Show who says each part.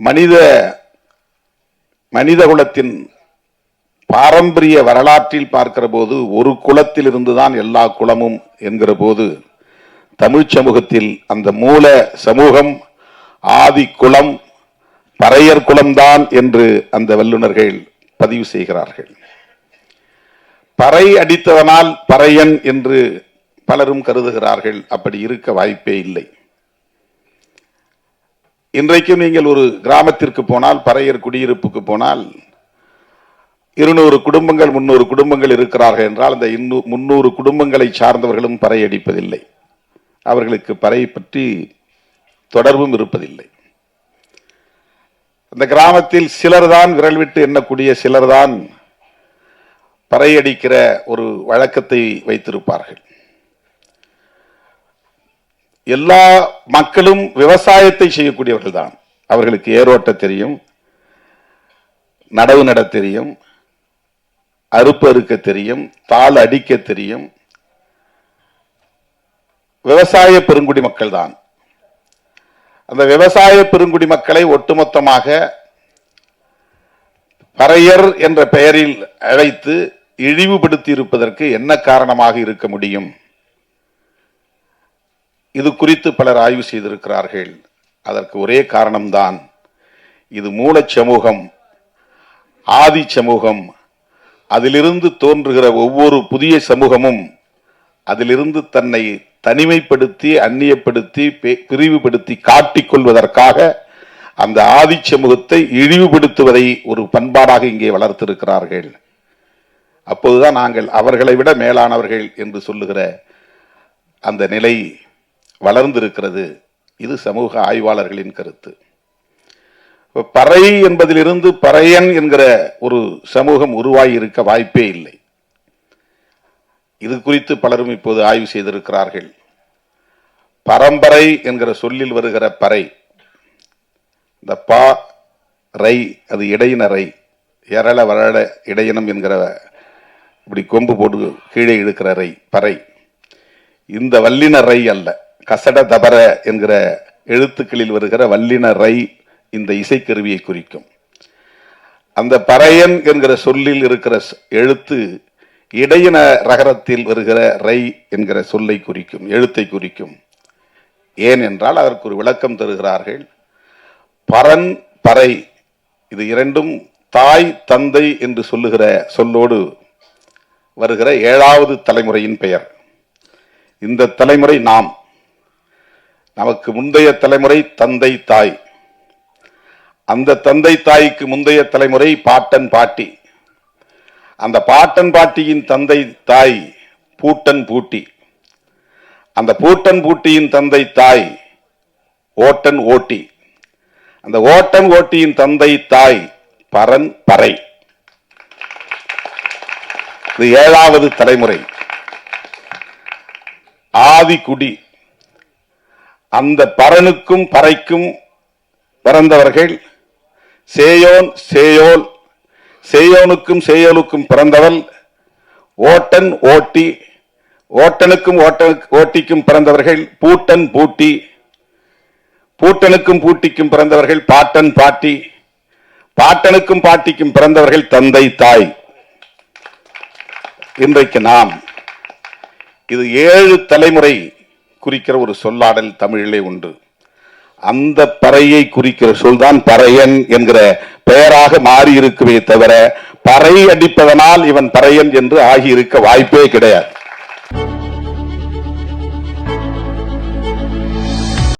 Speaker 1: மனித மனித குலத்தின் பாரம்பரிய வரலாற்றில் பார்க்கிற போது ஒரு குலத்தில் இருந்துதான் எல்லா குலமும் என்கிற போது தமிழ் சமூகத்தில் அந்த மூல சமூகம் ஆதி குலம் பறையர் குலம்தான் என்று அந்த வல்லுநர்கள் பதிவு செய்கிறார்கள். பறை அடித்தவனால் பறையன் என்று பலரும் கருதுகிறார்கள். அப்படி இருக்க வாய்ப்பே இல்லை. இன்றைக்கும் நீங்கள் ஒரு கிராமத்திற்கு போனால் பறையர் குடியிருப்புக்கு போனால் இருநூறு குடும்பங்கள் முன்னூறு குடும்பங்கள் இருக்கிறார்கள் என்றால் அந்த இன்னூ முன்னூறு குடும்பங்களை சார்ந்தவர்களும் பறை அடிப்பதில்லை அவர்களுக்கு பறை பற்றி தொடர்பும் இருப்பதில்லை. அந்த கிராமத்தில் சிலர்தான் விரல் விட்டு எண்ணக்கூடிய சிலர்தான் பறையடிக்கிற ஒரு வழக்கத்தை வைத்திருப்பார்கள். எல்லா மக்களும் விவசாயத்தை செய்யக்கூடியவர்கள் தான் அவர்களுக்கு ஏரோட்ட தெரியும் நடவு நட தெரியும் அறுப்பு அறுக்க தெரியும் தாள் அடிக்க தெரியும். விவசாய பெருங்குடி மக்கள் தான் அந்த விவசாய பெருங்குடி மக்களை ஒட்டுமொத்தமாக பறையர் என்ற பெயரில் அழைத்து இழிவுபடுத்தி இருப்பதற்கு என்ன காரணமாக இருக்க முடியும்? இது குறித்து பலர் ஆய்வு செய்திருக்கிறார்கள். அதற்கு ஒரே காரணம்தான் இது மூலச் சமூகம் ஆதி சமூகம் அதிலிருந்து தோன்றுகிற ஒவ்வொரு புதிய சமூகமும் அதிலிருந்து தன்னை தனிமைப்படுத்தி அந்நியப்படுத்தி பே- பிரிவுபடுத்தி காட்டிக்கொள்வதற்காக அந்த ஆதி சமூகத்தை இழிவுபடுத்துவதை ஒரு பண்பாடாக இங்கே வளர்த்திருக்கிறார்கள். அப்போதுதான் நாங்கள் அவர்களை விட மேலானவர்கள் என்று சொல்லுகிற அந்த நிலை வளர்ந்திருக்கிறது. இது சமூக ஆய்வாளர்களின் கருத்து. பறை என்பதிலிருந்து பறையன் என்கிற ஒரு சமூகம் உருவாகி இருக்க வாய்ப்பே இல்லை. இது குறித்து பலரும் இப்போது ஆய்வு செய்திருக்கிறார்கள். பரம்பரை என்கிற சொல்லில் வருகிற பறை இந்த பா ரை அது இடையினரை எரள வரள இடையினம் என்கிற இப்படி கொம்பு போட்டு கீழே இழுக்கிற ரை பறை. இந்த வல்லின ரை அல்ல. கசட தபர என்கிற எழுத்துக்களில் வருகிற வல்லின ரை இந்த இசைக்கருவியை குறிக்கும். அந்த பறையன் என்கிற சொல்லில் இருக்கிற எழுத்து இடையின ரகரத்தில் வருகிற ரை என்கிற சொல்லை குறிக்கும் எழுத்தை குறிக்கும். ஏன் என்றால் அதற்கு ஒரு விளக்கம் தருகிறார்கள். பரன் பறை இது இரண்டும் தாய் தந்தை என்று சொல்லுகிற சொல்லோடு வருகிற ஏழாவது தலைமுறையின் பெயர். இந்த தலைமுறை நாம். நமக்கு முந்தைய தலைமுறை தந்தை தாய். அந்த தந்தை தாய்க்கு முந்தைய தலைமுறை பாட்டன் பாட்டி. அந்த பாட்டன் பாட்டியின் தந்தை தாய் பூட்டன் பூட்டி. அந்த பூட்டன் பூட்டியின் தந்தை தாய் ஓட்டன் ஓட்டி. அந்த ஓட்டன் ஓட்டியின் தந்தை தாய் பரன் பறை. இது ஏழாவது தலைமுறை. ஆதி குடி அந்த பரனுக்கும் பறைக்கும் பிறந்தவர்கள் சேயோன் சேயோல் சேயோனுக்கும் சேயோலுக்கும் பிறந்தவள் ஓட்டன் ஓட்டி ஓட்டனுக்கும் ஓட்ட ஓட்டிக்கும் பிறந்தவர்கள் பூட்டன் பூட்டி பூட்டனுக்கும் பூட்டிக்கும் பிறந்தவர்கள் பாட்டன் பாட்டி பாட்டனுக்கும் பாட்டிக்கும் பிறந்தவர்கள் தந்தை தாய். இன்றைக்கு நாம் இது ஏழு தலைமுறை குறிக்கிற ஒரு சொல்லாடல் தமிழிலே உண்டு. அந்த பறையை குறிக்கிற சொல்தான் பறையன் என்கிற பெயராக மாறி இருக்குமே தவிர பறை அடிப்பதனால் இவன் பறையன் என்று ஆகியிருக்க வாய்ப்பே கிடையாது.